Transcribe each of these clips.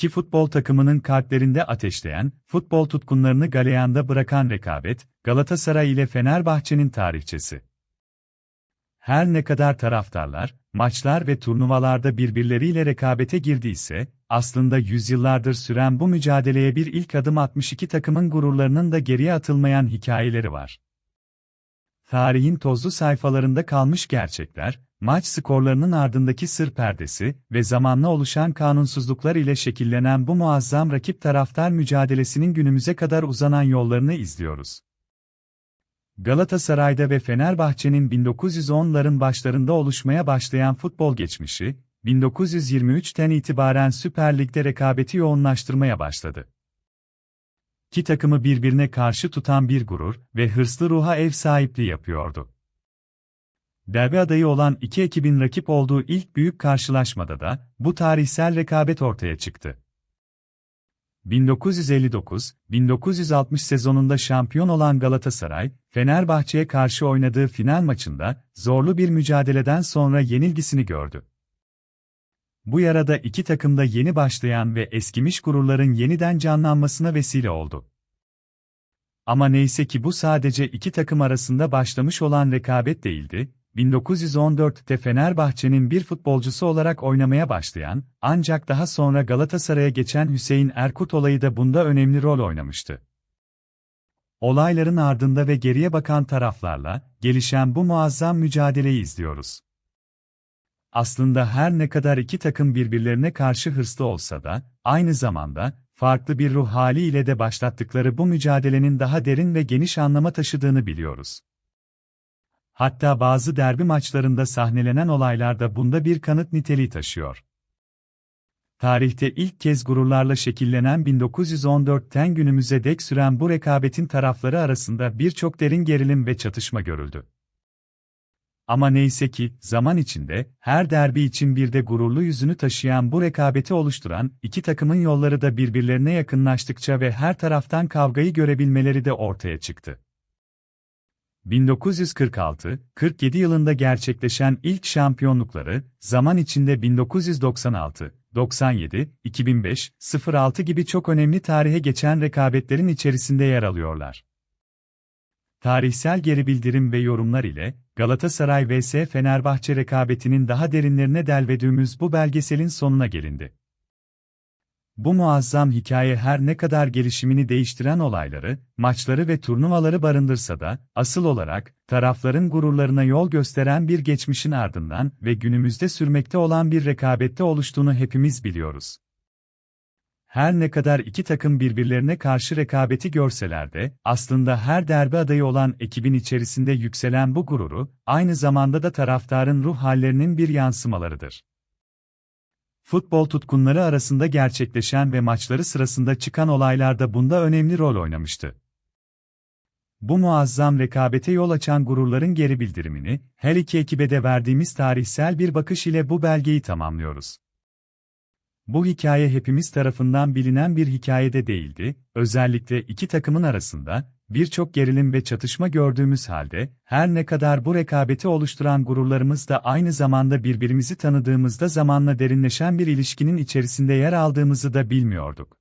ki futbol takımının kalplerinde ateşleyen, futbol tutkunlarını galeyanda bırakan rekabet, Galatasaray ile Fenerbahçe'nin tarihçesi. Her ne kadar taraftarlar, maçlar ve turnuvalarda birbirleriyle rekabete girdiyse, aslında yüzyıllardır süren bu mücadeleye bir ilk adım atmış iki takımın gururlarının da geriye atılmayan hikayeleri var. Tarihin tozlu sayfalarında kalmış gerçekler, maç skorlarının ardındaki sır perdesi ve zamanla oluşan kanunsuzluklar ile şekillenen bu muazzam rakip taraftar mücadelesinin günümüze kadar uzanan yollarını izliyoruz. Galatasaray'da ve Fenerbahçe'nin 1910'ların başlarında oluşmaya başlayan futbol geçmişi, 1923'ten itibaren Süper Lig'de rekabeti yoğunlaştırmaya başladı. İki takımı birbirine karşı tutan bir gurur ve hırslı ruha ev sahipliği yapıyordu. Derbi adayı olan iki ekibin rakip olduğu ilk büyük karşılaşmada da bu tarihsel rekabet ortaya çıktı. 1959-1960 sezonunda şampiyon olan Galatasaray, Fenerbahçe'ye karşı oynadığı final maçında zorlu bir mücadeleden sonra yenilgisini gördü. Bu yarada iki takımda yeni başlayan ve eskimiş gururların yeniden canlanmasına vesile oldu. Ama neyse ki bu sadece iki takım arasında başlamış olan rekabet değildi, 1914'te Fenerbahçe'nin bir futbolcusu olarak oynamaya başlayan, ancak daha sonra Galatasaray'a geçen Hüseyin Erkut olayı da bunda önemli rol oynamıştı. Olayların ardında ve geriye bakan taraflarla, gelişen bu muazzam mücadeleyi izliyoruz. Aslında her ne kadar iki takım birbirlerine karşı hırslı olsa da, aynı zamanda, farklı bir ruh haliyle de başlattıkları bu mücadelenin daha derin ve geniş anlama taşıdığını biliyoruz. Hatta bazı derbi maçlarında sahnelenen olaylar da bunda bir kanıt niteliği taşıyor. Tarihte ilk kez gururlarla şekillenen 1914'ten günümüze dek süren bu rekabetin tarafları arasında birçok derin gerilim ve çatışma görüldü. Ama neyse ki, zaman içinde, her derbi için bir de gururlu yüzünü taşıyan bu rekabeti oluşturan, iki takımın yolları da birbirlerine yakınlaştıkça ve her taraftan kavgayı görebilmeleri de ortaya çıktı. 1946-47 yılında gerçekleşen ilk şampiyonlukları, zaman içinde 1996, 97, 2005, 06 gibi çok önemli tarihe geçen rekabetlerin içerisinde yer alıyorlar. Tarihsel geri bildirim ve yorumlar ile Galatasaray vs Fenerbahçe rekabetinin daha derinlerine delvedüğümüz bu belgeselin sonuna gelindi. Bu muazzam hikaye her ne kadar gelişimini değiştiren olayları, maçları ve turnuvaları barındırsa da, asıl olarak, tarafların gururlarına yol gösteren bir geçmişin ardından ve günümüzde sürmekte olan bir rekabette oluştuğunu hepimiz biliyoruz. Her ne kadar iki takım birbirlerine karşı rekabeti görseler de, aslında her derbi adayı olan ekibin içerisinde yükselen bu gururu, aynı zamanda da taraftarın ruh hallerinin bir yansımalarıdır futbol tutkunları arasında gerçekleşen ve maçları sırasında çıkan olaylarda bunda önemli rol oynamıştı. Bu muazzam rekabete yol açan gururların geri bildirimini, her iki ekibe de verdiğimiz tarihsel bir bakış ile bu belgeyi tamamlıyoruz. Bu hikaye hepimiz tarafından bilinen bir hikayede değildi, özellikle iki takımın arasında, birçok gerilim ve çatışma gördüğümüz halde, her ne kadar bu rekabeti oluşturan gururlarımız da aynı zamanda birbirimizi tanıdığımızda zamanla derinleşen bir ilişkinin içerisinde yer aldığımızı da bilmiyorduk.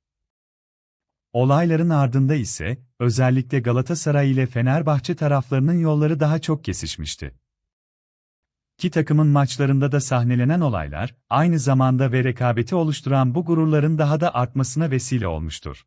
Olayların ardında ise, özellikle Galatasaray ile Fenerbahçe taraflarının yolları daha çok kesişmişti. Ki takımın maçlarında da sahnelenen olaylar, aynı zamanda ve rekabeti oluşturan bu gururların daha da artmasına vesile olmuştur.